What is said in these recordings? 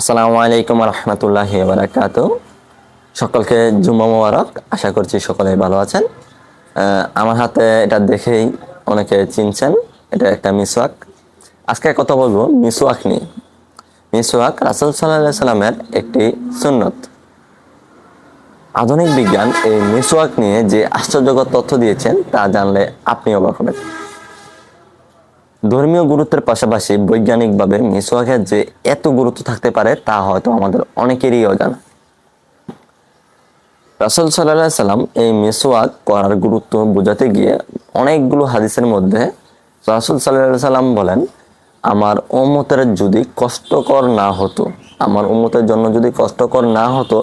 আসসালামু আলাইকুম রহমতুল্লাহ বারাকাত সকলকে জুম্মা মোবারক। আশা করছি সকলে ভালো আছেন। আমার হাতে এটা দেখেই অনেকে চিনছেন, এটা একটা মিসওয়াক। আজকে কথা বলব মিসওয়াক নিয়ে। মিসওয়াক রাসুল সাল্লাহ সাল্লামের একটি সুন্নত। আধুনিক বিজ্ঞান এই মিসওয়াক নিয়ে যে আশ্চর্যকর তথ্য দিয়েছেন, তা জানলে আপনি অবাক হবেন। ধর্মীয় গুরুত্বের পাশাপাশি বৈজ্ঞানিকভাবে মিসওয়াকের যে এত গুরুত্ব থাকতে পারে, তা হয়তো আমাদের অনেকেরই অজানা। রাসুল সাল্লাহ সাল্লাম এই মিসওয়াক করার গুরুত্ব বোঝাতে গিয়ে অনেকগুলো হাদিসের মধ্যে রাসুল সাল্লাহ সাল্লাম বলেন, আমার উম্মতের যদি কষ্টকর না হতো, আমার উম্মতের জন্য যদি কষ্টকর না হতো,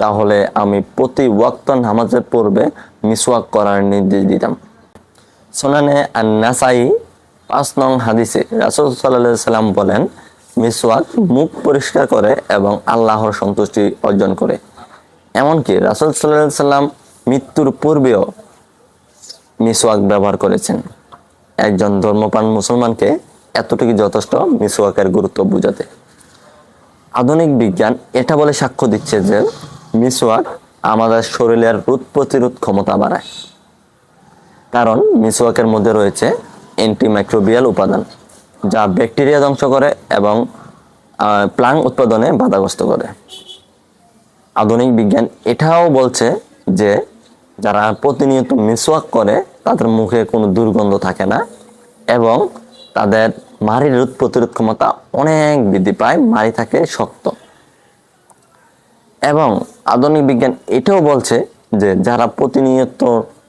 তাহলে আমি প্রতি ওয়াক্ত নামাজের পূর্বে মিসওয়াক করার নির্দেশ দিতাম। সোনানে আর নাসাই পাঁচ নং হাদিসে রাসুল সাল্লাহ সাল্লাম বলেন, মিসওয়াক মুখ পরিষ্কার করে এবং আল্লাহর সন্তুষ্টি অর্জন করে। এমনকি রাসুল সাল্লাহ সাল্লাম মৃত্যুর পূর্বেও মিসওয়াক ব্যবহার করেছেন। একজন ধর্মপান মুসলমানকে এতটুকু যথেষ্ট মিসওয়াকের গুরুত্ব বোঝাতে। আধুনিক বিজ্ঞান এটা বলে সাক্ষ্য দিচ্ছে যে মিসওয়াক আমাদের শরীরের রোগ প্রতিরোধ ক্ষমতা বাড়ায়। কারণ মিসওয়াকের মধ্যে রয়েছে অ্যান্টিমাইক্রোবিয়াল উপাদান, যা ব্যাকটেরিয়া ধ্বংস করে এবং প্লাং উৎপাদনে বাধাগ্রস্ত করে। আধুনিক বিজ্ঞান এটাও বলছে যে, যারা প্রতিনিয়ত মিসওয়াক করে, তাদের মুখে কোনো দুর্গন্ধ থাকে না এবং তাদের মাড়ির রোধ প্রতিরোধ ক্ষমতা অনেক বৃদ্ধি পায়, মাড়ি থাকে শক্ত। এবং আধুনিক বিজ্ঞান এটাও বলছে যে, যারা প্রতিনিয়ত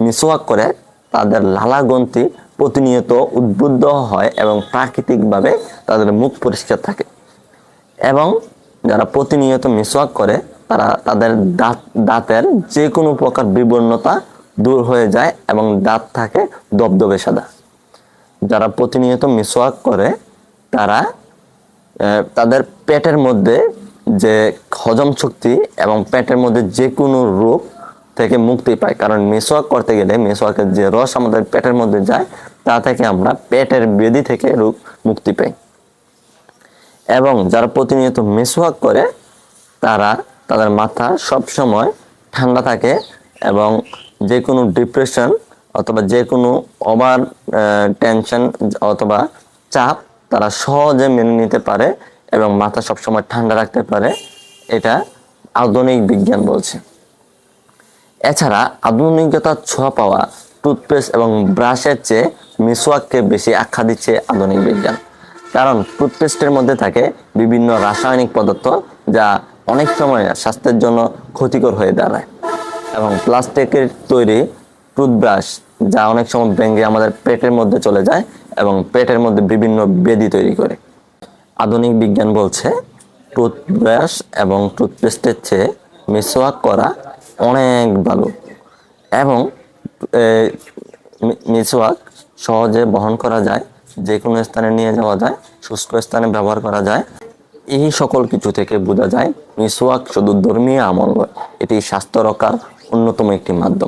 মিসওয়াক করে, তাদের লালা গ্রন্থি প্রতিনিয়ত উদ্বুদ্ধ হয় এবং প্রাকৃতিকভাবে তাদের মুখ পরিষ্কার থাকে। এবং যারা প্রতিনিয়ত মিসওয়াক করে, তারা তাদের দাঁত, দাঁতের যে কোনো প্রকার বিবর্ণতা দূর হয়ে যায় এবং দাঁত থাকে দবদবে সাদা। যারা প্রতিনিয়ত মিসওয়াক করে, তারা তাদের পেটের মধ্যে যে হজম শক্তি এবং পেটের মধ্যে যে কোনো রোগ থেকে মুক্তি পাই কারণ মিসওয়াক করতে গেলে মিসওয়াকের যে রস আমাদের পেটের মধ্যে যায়, তা থেকে আমরা পেটের বেদি থেকে রোগ মুক্তি পাই। এবং যারা প্রতিনিয়ত মিসওয়াক করে, তারা তাদের মাথা সব সময় ঠান্ডা থাকে এবং যে কোনো ডিপ্রেশন অথবা যে কোনো ওভার টেনশন অথবা চাপ তারা সহজে মেনে নিতে পারে এবং মাথা সবসময় ঠান্ডা রাখতে পারে, এটা আধুনিক বিজ্ঞান বলছে। আধুনিকতার ছোঁয়া পাওয়া টুথপেস্ট এবং ব্রাশের চেয়ে মিসওয়াককে বেশি আখ্যা দিচ্ছে আধুনিক বিজ্ঞান। কারণ টুথপেস্টের মধ্যে থাকে বিভিন্ন রাসায়নিক পদার্থ যা অনেক সময় স্বাস্থ্যের জন্য ক্ষতিকর হয়ে দাঁড়ায়। এবং প্লাস্টিকের তৈরি টুথব্রাশ যা অনেক সময় ভেঙে আমাদের পেটের মধ্যে চলে যায় এবং পেটের মধ্যে বিভিন্ন বেদি তৈরি করে। আধুনিক বিজ্ঞান বলছে, টুথব্রাশ এবং টুথপেস্টের চেয়ে মিসওয়াক করা অনেক ভালো। এবং মিসওয়াক সহজে বহন করা যায় যে কোনো স্থানে নিয়ে যাওয়া যায়, শুষ্ক স্থানে ব্যবহার করা যায়। এই সকল কিছু থেকে বোঝা যায়, মিসওয়াক শুধু ধর্মীয় আমল এটি স্বাস্থ্য রক্ষার অন্যতম একটি মাধ্যম।